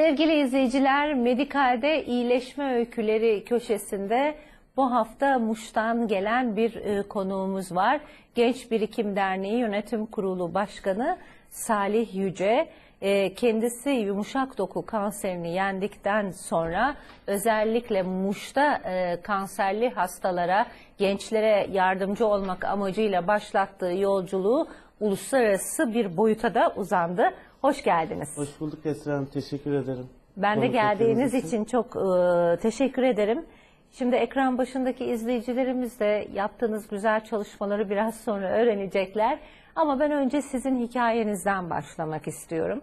Sevgili izleyiciler, Medikal'de iyileşme öyküleri köşesinde bu hafta Muş'tan gelen bir e, konuğumuz var. Genç Birikim Derneği Yönetim Kurulu Başkanı Salih Yüce. E, kendisi yumuşak doku kanserini yendikten sonra özellikle Muş'ta e, kanserli hastalara, gençlere yardımcı olmak amacıyla başlattığı yolculuğu uluslararası bir boyuta da uzandı. Hoş geldiniz. Hoş bulduk Esra Hanım. Teşekkür ederim. Ben de Konuk geldiğiniz ettiğiniz için çok e, teşekkür ederim. Şimdi ekran başındaki izleyicilerimiz de yaptığınız güzel çalışmaları biraz sonra öğrenecekler. Ama ben önce sizin hikayenizden başlamak istiyorum.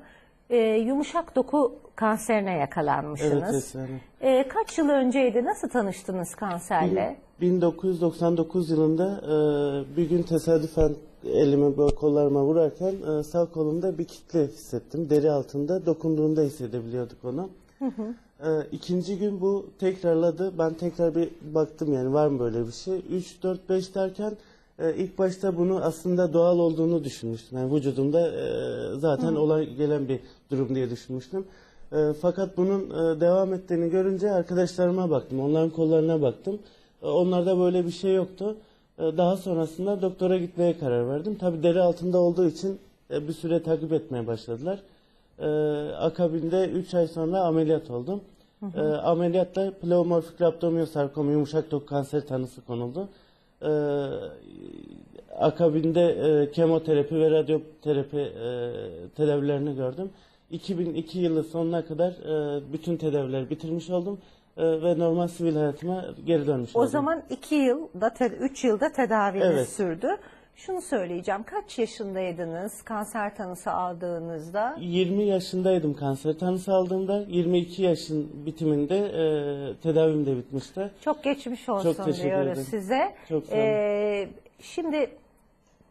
E, yumuşak doku kanserine Evet yakalanmışsınız. Esra Hanım. E, kaç yıl önceydi? Nasıl tanıştınız kanserle? 1999 yılında e, bir gün tesadüfen elimi böyle kollarıma vurarken e, sağ kolumda bir kitle hissettim. Deri altında dokunduğumda hissedebiliyorduk onu. E, ikinci gün bu tekrarladı. Ben tekrar bir baktım yani var mı böyle bir şey. 3, 4, 5 derken e, ilk başta bunu aslında doğal olduğunu düşünmüştüm. Yani vücudumda e, zaten olay gelen bir durum diye düşünmüştüm. E, fakat bunun e, devam ettiğini görünce arkadaşlarıma baktım. Onların kollarına baktım. E, onlarda böyle bir şey yoktu. E, daha sonrasında doktora gitmeye karar verdim. Tabi deri altında olduğu için e, bir süre takip etmeye başladılar. E, akabinde 3 ay sonra ameliyat oldum. E, ameliyatla pleomorfik rabdomiyosarkom yumuşak doku kanseri tanısı konuldu. Akabinde e, kemoterapi ve radyoterapi e, tedavilerini gördüm. 2002 yılı sonuna kadar bütün tedavileri bitirmiş oldum e, ve normal sivil hayatıma geri dönmüş O oldum. zaman 2 yılda, 3 yılda tedaviniz Evet. sürdü. Şunu söyleyeceğim. Kaç yaşındaydınız kanser tanısı aldığınızda? 20 yaşındaydım kanser tanısı aldığımda 22 yaşın bitiminde e, tedavim de bitmişti. Çok geçmiş olsun Çok teşekkür diyoruz ederim. size. Çok sağ olun. Ee, şimdi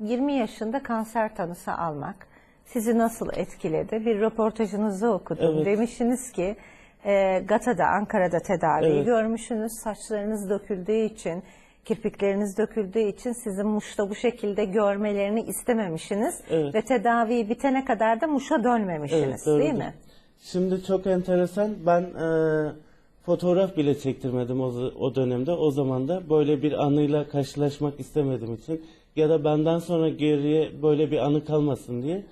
20 yaşında kanser tanısı almak sizi nasıl etkiledi? Bir röportajınızı okudum. Evet. Demişsiniz ki e, Gata'da, Ankara'da tedaviyi Evet. görmüşsünüz. Saçlarınız döküldüğü için, kirpikleriniz döküldüğü için sizin Muş'ta bu şekilde görmelerini istememişsiniz. Evet. Ve tedavi bitene kadar da Muş'a dönmemişsiniz değil doğrudur. mi? Şimdi çok enteresan ben e, fotoğraf bile çektirmedim o, o dönemde o zaman da böyle bir anıyla karşılaşmak istemediğim için ya da benden sonra geriye böyle bir anı kalmasın diye.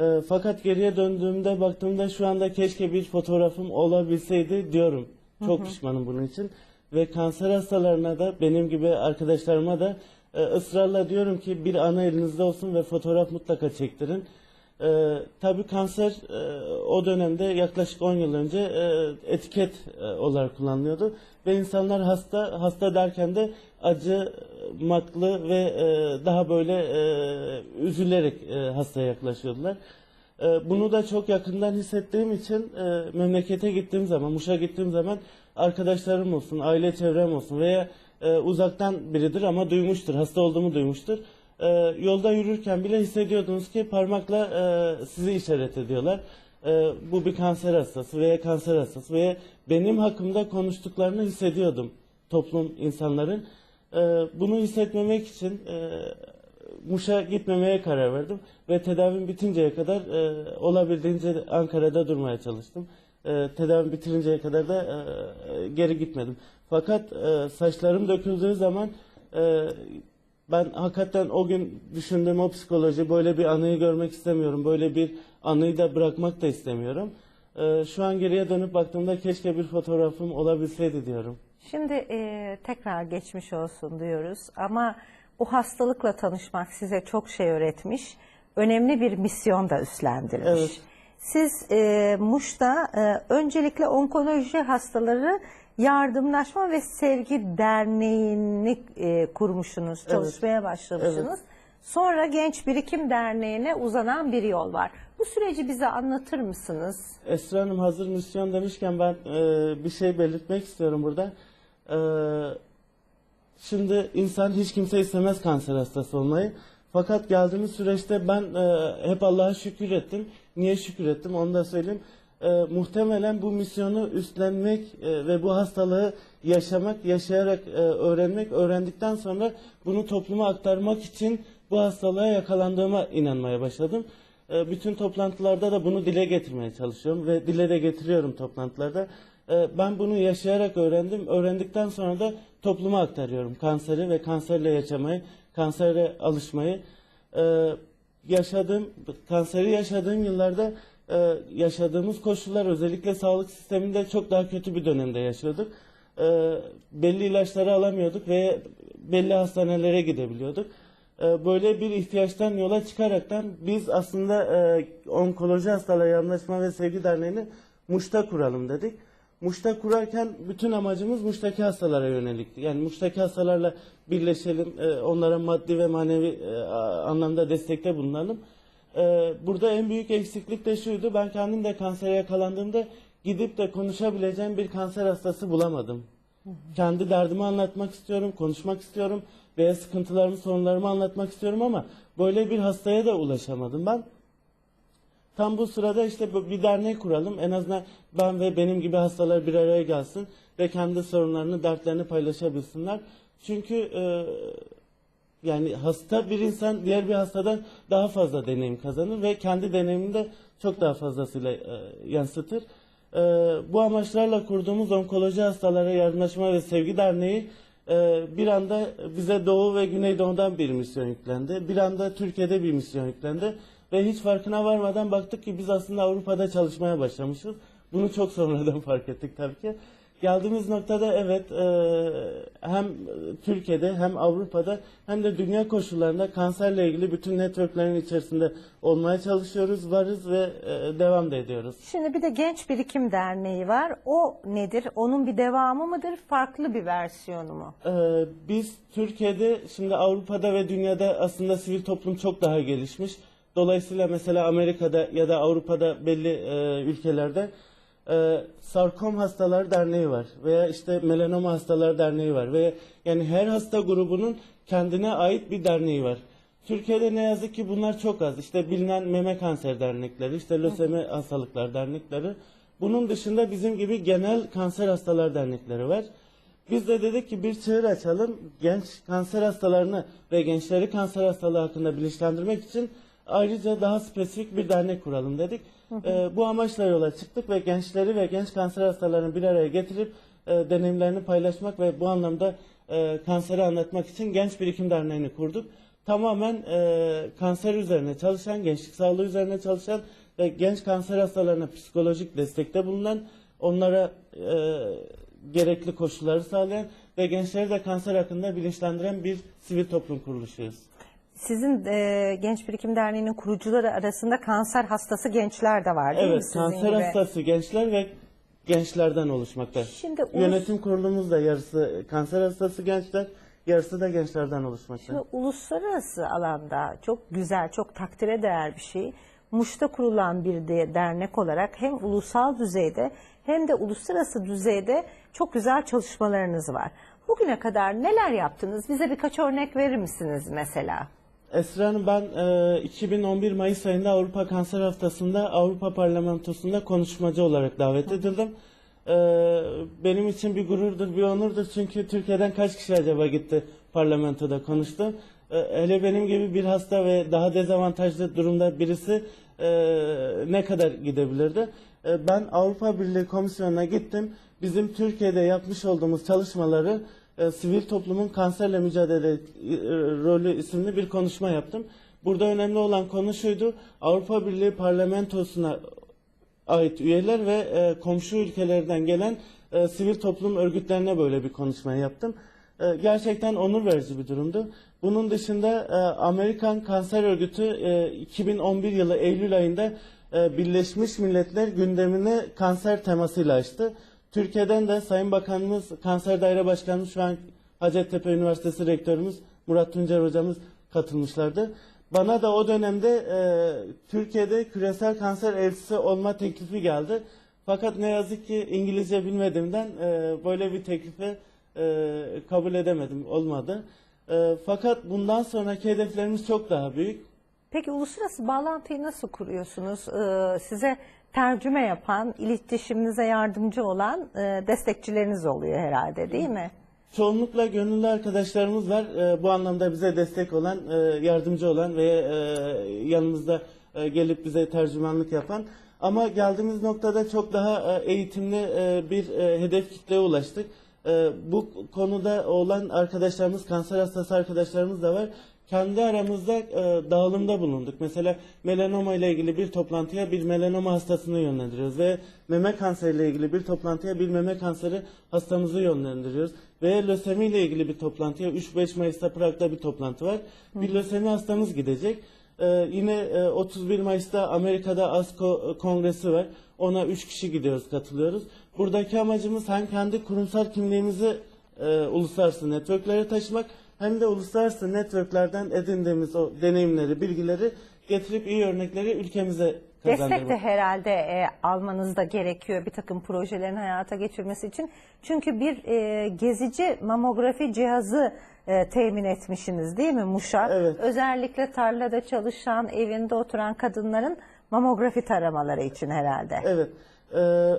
E, fakat geriye döndüğümde baktığımda şu anda keşke bir fotoğrafım olabilseydi diyorum. Çok pişmanım bunun için. Ve kanser hastalarına da benim gibi arkadaşlarıma da e, ısrarla diyorum ki bir anı elinizde olsun ve fotoğraf mutlaka çektirin. Ee, tabii kanser e, o dönemde yaklaşık 10 yıl önce e, etiket e, olarak kullanılıyordu ve insanlar hasta hasta derken de acımaklı ve e, daha böyle e, üzülerek e, hastaya yaklaşıyordular. E, bunu da çok yakından hissettiğim için e, memlekete gittiğim zaman, Muş'a gittiğim zaman arkadaşlarım olsun, aile çevrem olsun veya e, uzaktan biridir ama duymuştur, hasta olduğumu duymuştur. E, yolda yürürken bile hissediyordunuz ki parmakla e, sizi işaret ediyorlar. E, bu bir kanser hastası veya kanser hastası veya benim hakkımda konuştuklarını hissediyordum toplum insanların. E, bunu hissetmemek için e, Muş'a gitmemeye karar verdim ve tedavim bitinceye kadar e, olabildiğince Ankara'da durmaya çalıştım. E, tedavim bitirinceye kadar da e, geri gitmedim. Fakat e, saçlarım döküldüğü zaman e, ben hakikaten o gün düşündüğüm o psikoloji böyle bir anıyı görmek istemiyorum. Böyle bir anıyı da bırakmak da istemiyorum. E, şu an geriye dönüp baktığımda keşke bir fotoğrafım olabilseydi diyorum. Şimdi e, tekrar geçmiş olsun diyoruz ama bu hastalıkla tanışmak size çok şey öğretmiş. Önemli bir misyon da üstlendirmiş. Evet. Siz e, Muş'ta e, öncelikle onkoloji hastaları yardımlaşma ve sevgi derneğini e, kurmuşsunuz, çalışmaya başlamışsınız. Sonra Genç Birikim Derneği'ne uzanan bir yol var. Bu süreci bize anlatır mısınız? Esra Hanım hazır misyon demişken ben e, bir şey belirtmek istiyorum burada. E, şimdi insan hiç kimse istemez kanser hastası olmayı. Fakat geldiğimiz süreçte ben e, hep Allah'a şükür ettim. Niye şükür ettim onu da söyleyeyim. E, muhtemelen bu misyonu üstlenmek e, ve bu hastalığı yaşamak, yaşayarak e, öğrenmek, öğrendikten sonra bunu topluma aktarmak için bu hastalığa yakalandığıma inanmaya başladım. E, bütün toplantılarda da bunu dile getirmeye çalışıyorum ve dile de getiriyorum toplantılarda. E, ben bunu yaşayarak öğrendim. Öğrendikten sonra da topluma aktarıyorum kanseri ve kanserle yaşamayı, kansere alışmayı. E, yaşadığım, kanseri yaşadığım yıllarda e, yaşadığımız koşullar özellikle sağlık sisteminde çok daha kötü bir dönemde yaşıyorduk. E, belli ilaçları alamıyorduk ve belli hastanelere gidebiliyorduk. E, böyle bir ihtiyaçtan yola çıkaraktan biz aslında Onkoloji Hastaları Anlaşma ve Sevgi Derneği'ni Muş'ta kuralım dedik. Muş'ta kurarken bütün amacımız Muş'taki hastalara yönelikti. Yani Muş'taki hastalarla birleşelim, onlara maddi ve manevi anlamda destekte bulunalım. E, burada en büyük eksiklik de şuydu, ben kendim de kansere yakalandığımda gidip de konuşabileceğim bir kanser hastası bulamadım. Kendi derdimi anlatmak istiyorum, konuşmak istiyorum veya sıkıntılarımı, sorunlarımı anlatmak istiyorum ama böyle bir hastaya da ulaşamadım ben. Tam bu sırada işte bir dernek kuralım. En azından ben ve benim gibi hastalar bir araya gelsin ve kendi sorunlarını, dertlerini paylaşabilsinler. Çünkü e, yani hasta bir insan diğer bir hastadan daha fazla deneyim kazanır ve kendi deneyimini de çok daha fazlasıyla e, yansıtır. E, bu amaçlarla kurduğumuz Onkoloji Hastalara Yardımlaşma ve Sevgi Derneği e, bir anda bize Doğu ve Güneydoğu'dan bir misyon yüklendi. Bir anda Türkiye'de bir misyon yüklendi. Ve hiç farkına varmadan baktık ki biz aslında Avrupa'da çalışmaya başlamışız. Bunu çok sonradan fark ettik tabii ki. Geldiğimiz noktada evet e, hem Türkiye'de hem Avrupa'da hem de dünya koşullarında kanserle ilgili bütün networklerin içerisinde olmaya çalışıyoruz, varız ve e, devam da ediyoruz. Şimdi bir de Genç Birikim Derneği var. O nedir? Onun bir devamı mıdır? Farklı bir versiyonu mu? Ee, biz Türkiye'de şimdi Avrupa'da ve dünyada aslında sivil toplum çok daha gelişmiş. Dolayısıyla mesela Amerika'da ya da Avrupa'da belli e, ülkelerde e, sarkom hastalar derneği var veya işte melanoma hastalar derneği var ve yani her hasta grubunun kendine ait bir derneği var. Türkiye'de ne yazık ki bunlar çok az. İşte bilinen meme kanser dernekleri, işte lösemi hastalıklar dernekleri. Bunun dışında bizim gibi genel kanser hastalar dernekleri var. Biz de dedik ki bir çığır açalım. Genç kanser hastalarını ve gençleri kanser hastalığı hakkında bilinçlendirmek için ayrıca daha spesifik bir dernek kuralım dedik. Ee, bu amaçla yola çıktık ve gençleri ve genç kanser hastalarını bir araya getirip e, deneyimlerini paylaşmak ve bu anlamda e, kanseri anlatmak için Genç Birikim Derneği'ni kurduk. Tamamen e, kanser üzerine çalışan, gençlik sağlığı üzerine çalışan ve genç kanser hastalarına psikolojik destekte bulunan, onlara e, gerekli koşulları sağlayan ve gençleri de kanser hakkında bilinçlendiren bir sivil toplum kuruluşuyuz. Sizin e, Genç Birikim Derneği'nin kurucuları arasında kanser hastası gençler de var değil mi? Evet, Sizin kanser gibi? hastası gençler ve gençlerden oluşmakta. Şimdi ulus- Yönetim kurulumuz da yarısı kanser hastası gençler, yarısı da gençlerden oluşmakta. Şimdi uluslararası alanda çok güzel, çok takdire değer bir şey. Muş'ta kurulan bir de, dernek olarak hem ulusal düzeyde hem de uluslararası düzeyde çok güzel çalışmalarınız var. Bugüne kadar neler yaptınız? Bize birkaç örnek verir misiniz mesela? Esra Hanım ben e, 2011 Mayıs ayında Avrupa Kanser Haftası'nda Avrupa Parlamentosu'nda konuşmacı olarak davet edildim. E, benim için bir gururdur, bir onurdur çünkü Türkiye'den kaç kişi acaba gitti parlamentoda konuştu. E, hele benim gibi bir hasta ve daha dezavantajlı durumda birisi e, ne kadar gidebilirdi? E, ben Avrupa Birliği Komisyonu'na gittim. Bizim Türkiye'de yapmış olduğumuz çalışmaları e, sivil toplumun kanserle mücadele e, rolü isimli bir konuşma yaptım. Burada önemli olan konu şuydu. Avrupa Birliği parlamentosuna ait üyeler ve e, komşu ülkelerden gelen e, sivil toplum örgütlerine böyle bir konuşma yaptım. E, gerçekten onur verici bir durumdu. Bunun dışında e, Amerikan Kanser Örgütü e, 2011 yılı Eylül ayında e, Birleşmiş Milletler gündemine kanser temasıyla açtı. Türkiye'den de Sayın Bakanımız, Kanser Daire Başkanımız şu an Hacettepe Üniversitesi Rektörümüz Murat Tuncer Hocamız katılmışlardı. Bana da o dönemde e, Türkiye'de küresel kanser elçisi olma teklifi geldi. Fakat ne yazık ki İngilizce bilmediğimden e, böyle bir teklifi e, kabul edemedim, olmadı. E, fakat bundan sonraki hedeflerimiz çok daha büyük. Peki uluslararası bağlantıyı nasıl kuruyorsunuz? Ee, size tercüme yapan, iletişiminize yardımcı olan e, destekçileriniz oluyor herhalde değil mi? Çoğunlukla gönüllü arkadaşlarımız var. Ee, bu anlamda bize destek olan, e, yardımcı olan ve e, yanımızda e, gelip bize tercümanlık yapan. Ama geldiğimiz noktada çok daha e, eğitimli e, bir e, hedef kitleye ulaştık. E, bu konuda olan arkadaşlarımız, kanser hastası arkadaşlarımız da var. Kendi aramızda e, dağılımda bulunduk. Mesela melanoma ile ilgili bir toplantıya bir melanoma hastasını yönlendiriyoruz ve meme kanseri ile ilgili bir toplantıya bir meme kanseri hastamızı yönlendiriyoruz. Ve lösemi ile ilgili bir toplantıya 3-5 Mayıs'ta Prag'da bir toplantı var. Bir lösemi hastamız gidecek. Ee, yine e, 31 Mayıs'ta Amerika'da ASCO kongresi var. Ona 3 kişi gidiyoruz, katılıyoruz. Buradaki amacımız hem kendi kurumsal kimliğimizi e, uluslararası networklere taşımak hem de uluslararası networklerden edindiğimiz o deneyimleri, bilgileri getirip iyi örnekleri ülkemize. Destek de herhalde e, almanız da gerekiyor bir takım projelerin hayata geçirmesi için. Çünkü bir e, gezici mamografi cihazı e, temin etmişsiniz değil mi Muş'a? Evet. Özellikle tarlada çalışan, evinde oturan kadınların mamografi taramaları için herhalde. Evet. Ee,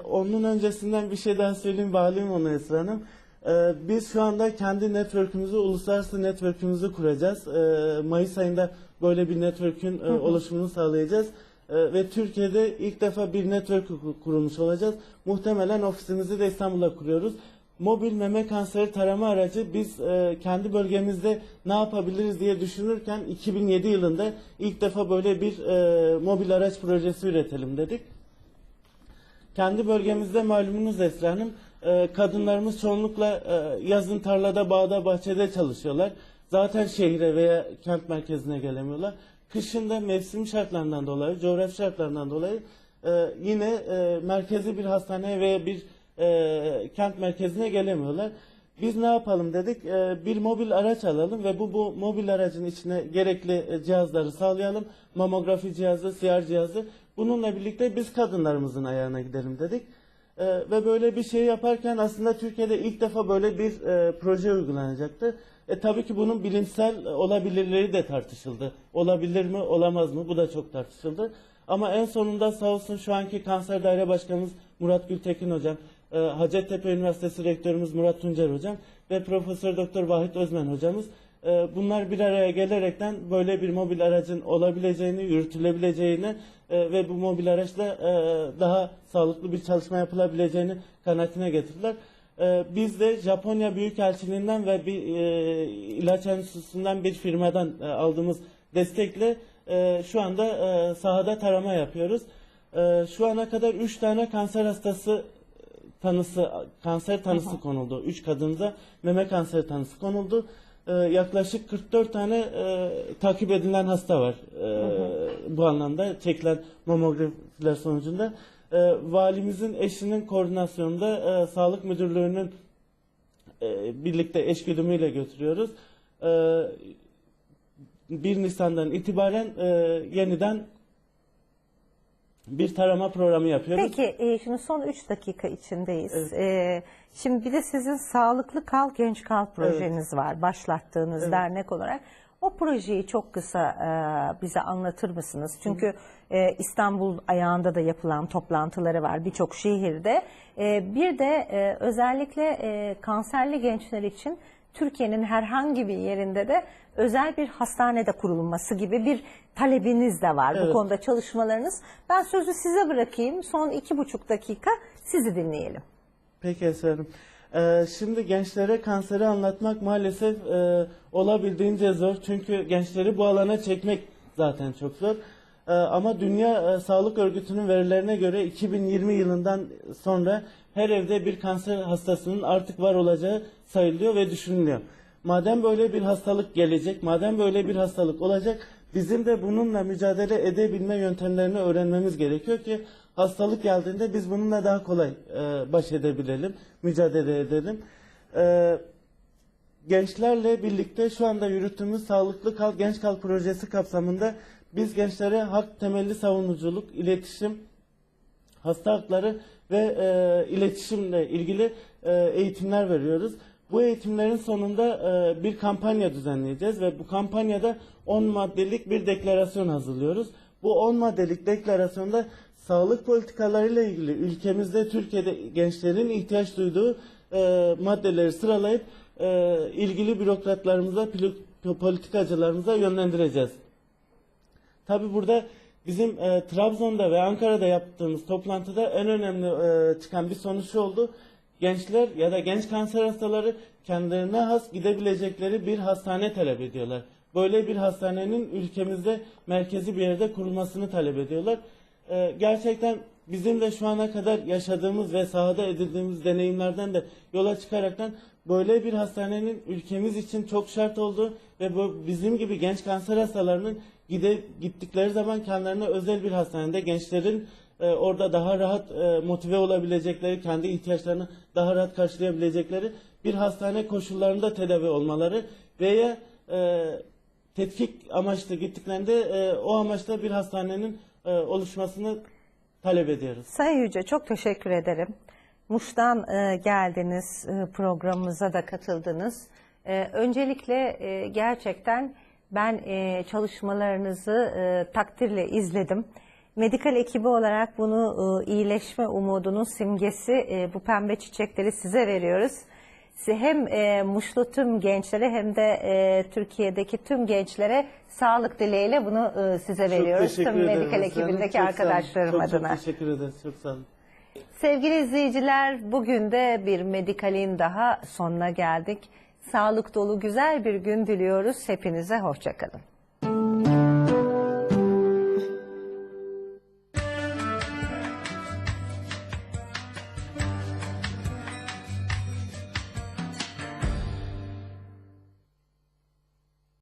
onun öncesinden bir şey daha söyleyeyim, bağlayayım onu Esra Hanım. Ee, biz şu anda kendi network'ümüzü, uluslararası network'ümüzü kuracağız. Ee, Mayıs ayında böyle bir network'ün e, oluşumunu sağlayacağız. Ee, ve Türkiye'de ilk defa bir network ku- kurulmuş olacağız. Muhtemelen ofisimizi de İstanbul'a kuruyoruz. Mobil meme kanseri tarama aracı biz e, kendi bölgemizde ne yapabiliriz diye düşünürken 2007 yılında ilk defa böyle bir e, mobil araç projesi üretelim dedik. Kendi bölgemizde malumunuz Esra Hanım, e, kadınlarımız çoğunlukla e, yazın tarlada, bağda, bahçede çalışıyorlar. Zaten şehre veya kent merkezine gelemiyorlar. Kışın da mevsim şartlarından dolayı, coğrafi şartlarından dolayı e, yine e, merkezi bir hastaneye veya bir kent merkezine gelemiyorlar. Biz ne yapalım dedik, bir mobil araç alalım ve bu, bu mobil aracın içine gerekli cihazları sağlayalım. Mamografi cihazı, CR cihazı. Bununla birlikte biz kadınlarımızın ayağına gidelim dedik. E, ve böyle bir şey yaparken aslında Türkiye'de ilk defa böyle bir e, proje uygulanacaktı. E tabii ki bunun bilimsel olabilirleri de tartışıldı. Olabilir mi, olamaz mı? Bu da çok tartışıldı. Ama en sonunda sağ olsun şu anki kanser daire başkanımız Murat Gültekin hocam, e, Hacettepe Üniversitesi rektörümüz Murat Tuncer hocam ve Profesör Doktor Vahit Özmen hocamız e, bunlar bir araya gelerekten böyle bir mobil aracın olabileceğini, yürütülebileceğini e, ve bu mobil araçla e, daha sağlıklı bir çalışma yapılabileceğini kanaatine getirdiler. E, biz de Japonya Büyükelçiliğinden ve bir e, ilaç enstitüsünden bir firmadan aldığımız destekle şu anda sahada tarama yapıyoruz. Şu ana kadar 3 tane kanser hastası tanısı, kanser tanısı konuldu. 3 kadında meme kanseri tanısı konuldu. Ee, yaklaşık 44 tane e, takip edilen hasta var e, bu anlamda çekilen mamografiler sonucunda. E, valimizin eşinin koordinasyonunda e, sağlık müdürlüğünün e, birlikte eşgüdümüyle götürüyoruz. E, 1 Nisan'dan itibaren e, yeniden bir tarama programı yapıyoruz. Peki e, şimdi son 3 dakika içindeyiz. E, şimdi bir de sizin Sağlıklı Kal Genç Kal projeniz var başlattığınız dernek olarak. O projeyi çok kısa e, bize anlatır mısınız? Çünkü e, İstanbul ayağında da yapılan toplantıları var birçok şehirde. E, bir de e, özellikle e, kanserli gençler için Türkiye'nin herhangi bir yerinde de özel bir hastanede kurulması gibi bir talebiniz de var bu Evet. konuda çalışmalarınız. Ben sözü size bırakayım. Son iki buçuk dakika sizi dinleyelim. Peki Hanım. Ee, şimdi gençlere kanseri anlatmak maalesef e, olabildiğince zor. Çünkü gençleri bu alana çekmek zaten çok zor. Ee, ama Dünya e, Sağlık Örgütü'nün verilerine göre 2020 yılından sonra her evde bir kanser hastasının artık var olacağı sayılıyor ve düşünülüyor. Madem böyle bir hastalık gelecek, madem böyle bir hastalık olacak, bizim de bununla mücadele edebilme yöntemlerini öğrenmemiz gerekiyor ki hastalık geldiğinde biz bununla daha kolay e, baş edebilelim, mücadele edelim. E, gençlerle birlikte şu anda yürüttüğümüz Sağlıklı Kal Genç Kal projesi kapsamında biz gençlere hak temelli savunuculuk, iletişim, hasta hakları ve e, iletişimle ilgili e, eğitimler veriyoruz. Bu eğitimlerin sonunda e, bir kampanya düzenleyeceğiz ve bu kampanyada 10 maddelik bir deklarasyon hazırlıyoruz. Bu 10 maddelik deklarasyonda sağlık politikalarıyla ilgili ülkemizde Türkiye'de gençlerin ihtiyaç duyduğu e, maddeleri sıralayıp e, ilgili bürokratlarımıza, politikacılarımıza yönlendireceğiz. Tabi burada Bizim e, Trabzon'da ve Ankara'da yaptığımız toplantıda en önemli e, çıkan bir sonuç oldu. Gençler ya da genç kanser hastaları kendilerine has gidebilecekleri bir hastane talep ediyorlar. Böyle bir hastanenin ülkemizde merkezi bir yerde kurulmasını talep ediyorlar. E, gerçekten bizim de şu ana kadar yaşadığımız ve sahada edindiğimiz deneyimlerden de yola çıkaraktan böyle bir hastanenin ülkemiz için çok şart olduğu ve bu bizim gibi genç kanser hastalarının gide gittikleri zaman kendilerine özel bir hastanede gençlerin e, orada daha rahat e, motive olabilecekleri, kendi ihtiyaçlarını daha rahat karşılayabilecekleri bir hastane koşullarında tedavi olmaları veya e, tetkik amaçlı gittiklerinde e, o amaçla bir hastanenin e, oluşmasını talep ediyoruz. Sayın Yüce çok teşekkür ederim. Muş'tan e, geldiniz, e, programımıza da katıldınız. E, öncelikle e, gerçekten ben e, çalışmalarınızı e, takdirle izledim. Medikal ekibi olarak bunu e, iyileşme umudunun simgesi e, bu pembe çiçekleri size veriyoruz. Hem e, Muşlu tüm gençlere hem de e, Türkiye'deki tüm gençlere sağlık dileğiyle bunu e, size veriyoruz. teşekkür Tüm ederim medikal ekibindeki Çok arkadaşlarım çok, adına. Çok teşekkür ederiz. Çok sağ olun. Sevgili izleyiciler, bugün de bir Medikal'in daha sonuna geldik. Sağlık dolu güzel bir gün diliyoruz. Hepinize hoşçakalın.